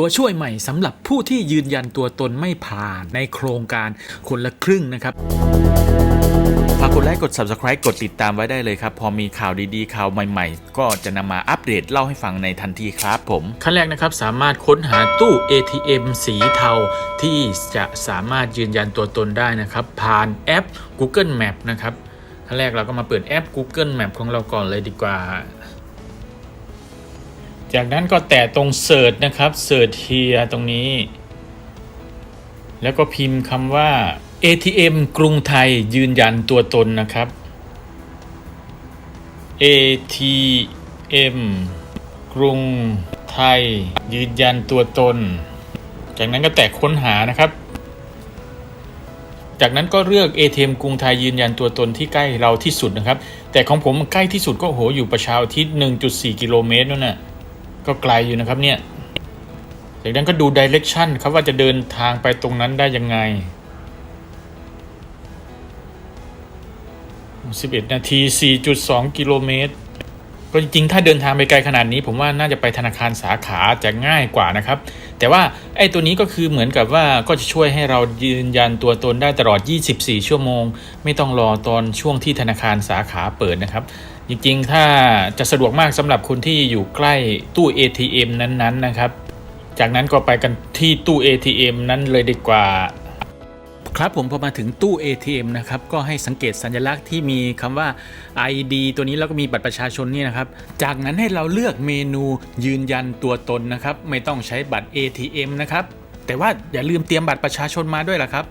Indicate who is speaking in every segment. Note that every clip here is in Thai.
Speaker 1: ตัวช่วยใหม่สำหรับผู้ที่ยืนยันตัวตนไม่ผ่านในโครงการคนละครึ่งนะครับฝากกดไลค์กด Subscribe กดติดตามไว้ได้เลยครับ พอมีข่าวดีๆ ข่าวใหม่ๆ ก็จะนำมาอัปเดตเล่าให้ฟังในทันทีครับผม ขั้นแรกนะครับ สามารถค้นหาตู้ ATM สีเทา ที่จะสามารถยืนยันตัวตนได้นะครับ ผ่านแอป Google Map นะครับขั้นแรกเราก็มาเปิดแอป Google Map ของเราก่อนเลยดีกว่า จากนั้นก็แตะตรง Search นะครับ Search here ตรงนี้ แล้วก็พิมพ์คำว่า ATM กรุงไทยยืนยันตัวตนนะครับ ATM กรุงไทย ยืนยันตัวตน จากนั้นก็แตะค้นหานะครับ จากนั้นก็เลือก ATM กรุงไทยยืนยันตัวตนที่ใกล้เราที่สุดนะครับ แต่ของผมใกล้ที่สุดก็โหอยู่ประชาอุทิศ1.4 กิโลเมตรนั่นน่ะ ก็ไกลอยู่นะครับเนี่ยจากนั้นก็ดูดิเรกชันครับว่าจะเดินทางไปตรงนั้นได้ยังไง 11 นาที 4.2 กิโลเมตร ก็จริงๆ ถ้าเดินทางไปไกลขนาดนี้ ผมว่าน่าจะไปธนาคารสาขาจะง่ายกว่านะครับ แต่ว่าไอ้ตัวนี้ก็คือเหมือนกับว่าก็จะช่วยให้เรายืนยันตัวตนได้ตลอด 24 ชั่วโมง ไม่ต้องรอตอนช่วงที่ธนาคารสาขาเปิดนะครับ จริงๆ ถ้าจะสะดวกมากสำหรับคนที่อยู่ใกล้ตู้ ATM นั้นๆนะครับ จากนั้นก็ไปกันที่ตู้ ATM นั้นเลยดีกว่า ครับผมพอมาถึงตู้ ATM นะครับก็ให้สังเกตสัญลักษณ์ที่มีคำว่า ID ตัวนี้แล้วก็มีบัตรประชาชนนี่นะครับ จากนั้นให้เราเลือกเมนูยืนยันตัวตนนะครับ ไม่ต้องใช้บัตร ATM นะครับ แต่ว่าอย่าลืมเตรียมบัตรประชาชนมาด้วยล่ะครับ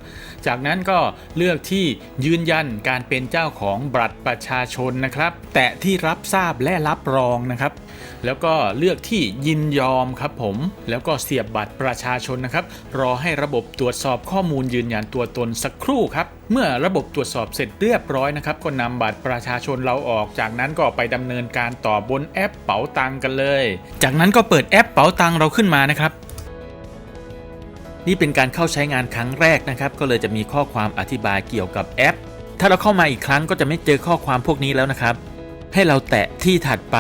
Speaker 1: จากนั้นก็เลือกที่ยืนยันการเป็นเจ้าของบัตรประชาชนนะครับ แตะที่รับทราบและรับรองนะครับ แล้วก็เลือกที่ยินยอมครับผม แล้วก็เสียบบัตรประชาชนนะครับ รอให้ระบบตรวจสอบข้อมูลยืนยันตัวตนสักครู่ครับเมื่อระบบตรวจสอบเสร็จเรียบร้อยนะครับ ก็นำบัตรประชาชนเราออก จากนั้นก็ไปดำเนินการต่อบนแอปเป๋าตังกันเลย จากนั้นก็เปิดแอปเป๋าตังเราขึ้นมานะครับ นี่เป็นการเข้าใช้งานครั้งแรกนะครับ ก็เลยจะมีข้อความอธิบายเกี่ยวกับแอป ถ้าเราเข้ามาอีกครั้งก็จะไม่เจอข้อความพวกนี้แล้วนะครับ ให้เราแตะที่ถัดไป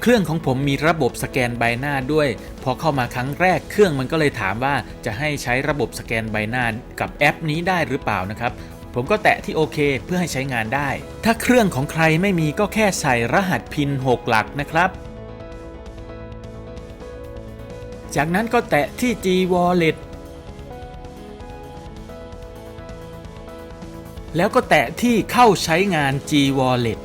Speaker 1: เครื่องของผมมีระบบสแกนใบหน้าด้วย พอเข้ามาครั้งแรกเครื่องมันก็เลยถามว่าจะให้ใช้ระบบสแกนใบหน้ากับแอป นี้ได้หรือเปล่านะครับผมก็แตะที่โอเคเพื่อให้ใช้งานได้ ถ้าเครื่องของใครไม่มีก็แค่ใส่รหัสพิน 6 หลักนะครับ จากนั้นก็แตะที่ G Wallet แล้วก็แตะที่เข้าใช้งาน G Wallet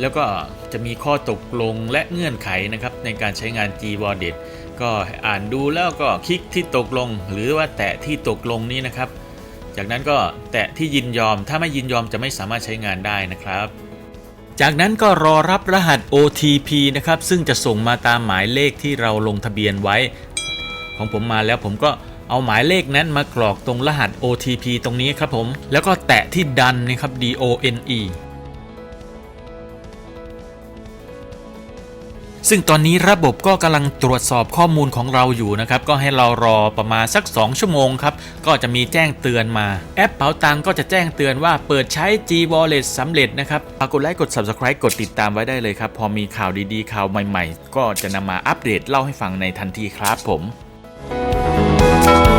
Speaker 1: แล้วก็จะมีข้อตกลงและเงื่อนไขนะครับในการใช้งาน G Wallet ก็อ่านดูแล้วก็คลิกที่ตกลง หรือว่าแตะที่ตกลงนี้นะครับ จากนั้นก็แตะที่ยินยอม ถ้าไม่ยินยอมจะไม่สามารถใช้งานได้นะครับ จากนั้นก็รอรับรหัส OTP นะครับซึ่งจะส่งมาตามหมายเลขที่เราลงทะเบียนไว้ ของผมมาแล้วผมก็ เอาหมายเลขนั้นมากรอกตรงรหัส OTP ตรงนี้ครับผม แล้วก็แตะที่ดันนะครับ D O N E ซึ่งตอนนี้ระบบก็กำลังตรวจสอบข้อมูลของเราอยู่นะครับ ก็ให้เรารอประมาณสัก 2 ชั่วโมงครับ ก็จะมีแจ้งเตือนมา แอปเป๋าตังก็จะแจ้งเตือนว่าเปิดใช้ G Wallet สำเร็จนะครับฝากกดไลค์กด Subscribe กดติดตามไว้ได้เลยครับ พอมีข่าวดีๆ ข่าวใหม่ๆ ก็จะนำมาอัปเดตเล่าให้ฟังในทันทีครับผม Thank you.